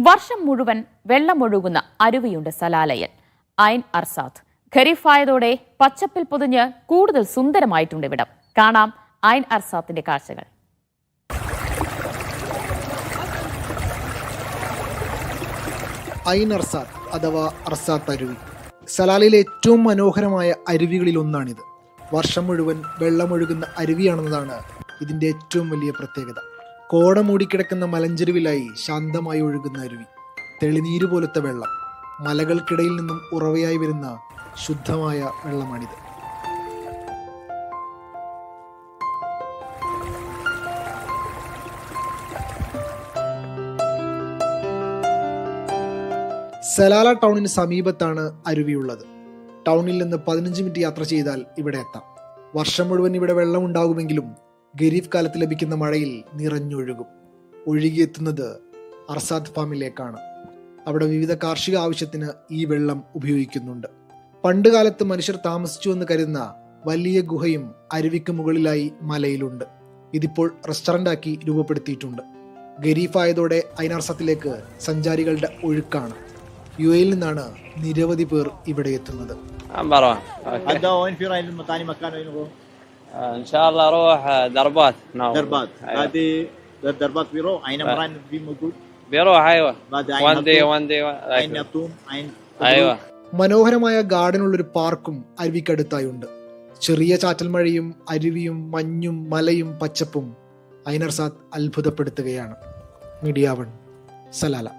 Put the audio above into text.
വർഷം മുഴുവൻ വെള്ളമൊഴുകുന്ന അരുവിയുണ്ട് സലാലയൻ. ഐൻ അർസാദ് ഖരീഫായതോടെ പച്ചപ്പിൽ പൊതിഞ്ഞ് കൂടുതൽ സുന്ദരമായിട്ടുണ്ട് ഇവിടം. കാണാം ഐൻ അർസാദിന്റെ കാഴ്ചകൾ. ഐൻ അർസാദ് അഥവാ അർസാത്ത് അരുവി. സലാലിലെ ഏറ്റവും മനോഹരമായ അരുവികളിൽ ഒന്നാണിത്. വർഷം മുഴുവൻ വെള്ളമൊഴുകുന്ന അരുവിയാണെന്നതാണ് ഇതിന്റെ ഏറ്റവും വലിയ പ്രത്യേകത. കോട മൂടിക്കിടക്കുന്ന മലഞ്ചെരുവിലായി ശാന്തമായി ഒഴുകുന്ന അരുവി. തെളിനീര് പോലത്തെ വെള്ളം. മലകൾക്കിടയിൽ നിന്നും ഉറവയായി വരുന്ന ശുദ്ധമായ വെള്ളമാണിത്. സലാല ടൗണിന് സമീപത്താണ് അരുവിയുള്ളത്. ടൗണിൽ നിന്ന് പതിനഞ്ച് മിനിറ്റ് യാത്ര ചെയ്താൽ ഇവിടെ എത്താം. വർഷം മുഴുവൻ ഇവിടെ വെള്ളം ഗരീഫ് കാലത്ത് ലഭിക്കുന്ന മഴയിൽ നിറഞ്ഞൊഴുകും. ഒഴുകിയെത്തുന്നത് അർസാദ് ഫാമിലേക്കാണ്. അവിടെ വിവിധ കാർഷിക ആവശ്യത്തിന് ഈ വെള്ളം ഉപയോഗിക്കുന്നുണ്ട്. പണ്ട് കാലത്ത് മനുഷ്യർ താമസിച്ചു എന്ന് കരുതുന്ന വലിയ ഗുഹയും അരുവിക്ക് മുകളിലായി മലയിലുണ്ട്. ഇതിപ്പോൾ റെസ്റ്റോറന്റ് ആക്കി രൂപപ്പെടുത്തിയിട്ടുണ്ട്. ഗരീഫായതോടെ അയിനാർസത്തിലേക്ക് ഐനാർസത്തിലേക്ക് സഞ്ചാരികളുടെ ഒഴുക്കാണ്. യു എയിൽ നിന്നാണ് നിരവധി പേർ ഇവിടെ എത്തുന്നത്. مروان أوكي. هذا وين في راي ثاني مكان وين هو؟ آه، ان شاء الله اروح آه، دربات ناوي دربات أيوة. هذه دربات بيرو عين مران في موجود بيروح ايوه بعد عين وان دي هطوم وان دي عين نطوم عين ايوه മനോഹരമായ ഗാർഡനുള്ളൊരു പാർക്കും അരുവിക്കടുത്തായുണ്ട് ചെറിയ ചാറ്റൽ മഴയും അരുവിയും മഞ്ഞും മലയും പച്ചപ്പും ഐനർസാത്ത് അത്ഭുതപ്പെടുത്തുകയാണ് മീഡിയ വൺ സലാല